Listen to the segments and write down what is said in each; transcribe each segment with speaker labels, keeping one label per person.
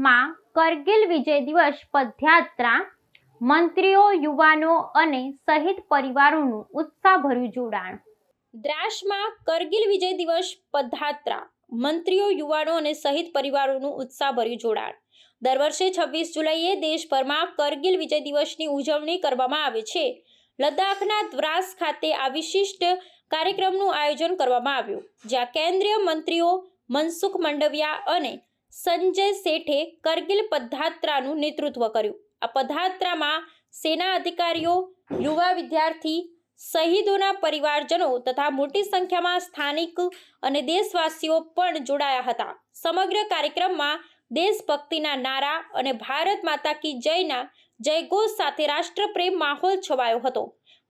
Speaker 1: દ્રાસમાં કરગિલ વિજય દિવસ પદયાત્રા, મંત્રીઓ, યુવાનો અને શહીદ પરિવારોનું ઉત્સાહભર્યું જોડાણ. દ્રાસમાં કરગિલ વિજય દિવસ પદયાત્રા, મંત્રીઓ, યુવાનો અને શહીદ પરિવારોનું ઉત્સાહભર્યું જોડાણ. દર વર્ષે છવ્વીસ જુલાઈએ દેશભરમાં કરગિલ વિજય દિવસની ઉજવણી કરવામાં આવે છે. લદ્દાખના દ્રાસ ખાતે આ વિશિષ્ટ કાર્યક્રમનું આયોજન કરવામાં આવ્યું, જ્યાં કેન્દ્રીય મંત્રીઓ મનસુખ મંડવિયા અને સંજય શેઠે કરગિલ પદયાત્રાનું નેતૃત્વ કર્યું. આ પદયાત્રામાં સેના અધિકારીઓ, યુવા વિદ્યાર્થી, શહીદોના પરિવારજનો તથા મોટી સંખ્યામાં સ્થાનિક અને દેશવાસીઓ પણ જોડાયા હતા. સમગ્ર કાર્યક્રમમાં દેશભક્તિના નારા અને ભારત માતા કી જયના જયઘોષ સાથે રાષ્ટ્રપ્રેમ માહોલ છવાયો હતો.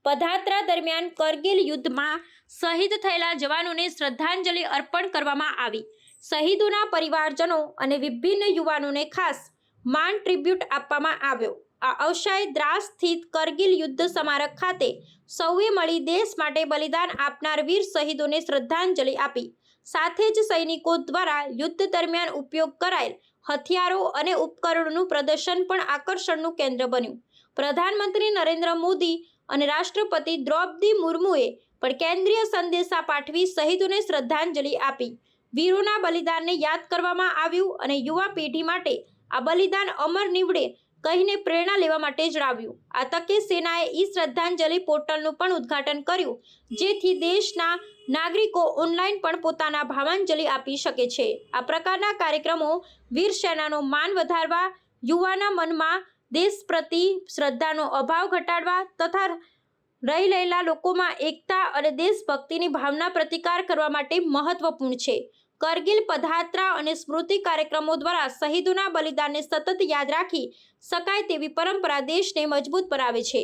Speaker 1: પદયાત્રા દરમિયાન કરગિલ યુદ્ધમાં શહીદ થયેલા જવાનોને શ્રદ્ધાંજલિ અર્પણ કરવામાં આવી. શહીદોના પરિવારજનો અને વિભિન્ન યુવાનોને ખાસ માન ટ્રિબ્યુટ આપવામાં આવ્યો. આ અવસાય દ્રાસ સ્થિત કરગિલ યુદ્ધ સ્મારક ખાતે સૌએ મળી દેશ માટે બલિદાન આપનાર વીર શહીદોને શ્રદ્ધાંજલિ આપી. સાથે જ સૈનિકો દ્વારા યુદ્ધ દરમિયાન ઉપયોગ કરાયેલ હથિયારો અને ઉપકરણોનું પ્રદર્શન પણ આકર્ષણનું કેન્દ્ર બન્યું. પ્રધાનમંત્રી નરેન્દ્ર મોદી અને રાષ્ટ્રપતિ દ્રૌપદી મુર્મુએ પણ કેન્દ્રીય સંદેશા પાઠવી શહીદોને શ્રદ્ધાંજલિ આપી. વીરોના બલિદાનને યાદ કરવામાં આવ્યું અને યુવા પેઢી માટે આ બલિદાન અમર નીવડે કહીને પ્રેરણા લેવા માટે જણાવ્યું. આ તકે સેનાએ ઈ શ્રદ્ધાંજલિ પોર્ટલનું પણ ઉદ્ઘાટન કર્યું, જેથી દેશના નાગરિકો ઓનલાઈન પણ પોતાના ભાવાંજલિ આપી શકે છે. આ પ્રકારના કાર્યક્રમો વીર સેનાનો માન વધારવા, યુવાના મનમાં દેશ પ્રતિ શ્રદ્ધાનો અભાવ ઘટાડવા તથા રહી રહેલા લોકોમાં એકતા અને દેશભક્તિની ભાવના પ્રતિકાર કરવા માટે મહત્વપૂર્ણ છે. કરગિલ પધાત્રા અને સ્મૃતિ કાર્યક્રમો દ્વારા શહીદોના બલિદાનને સતત યાદ રાખી શકાય તેવી પરંપરા દેશને મજબૂત બનાવે છે.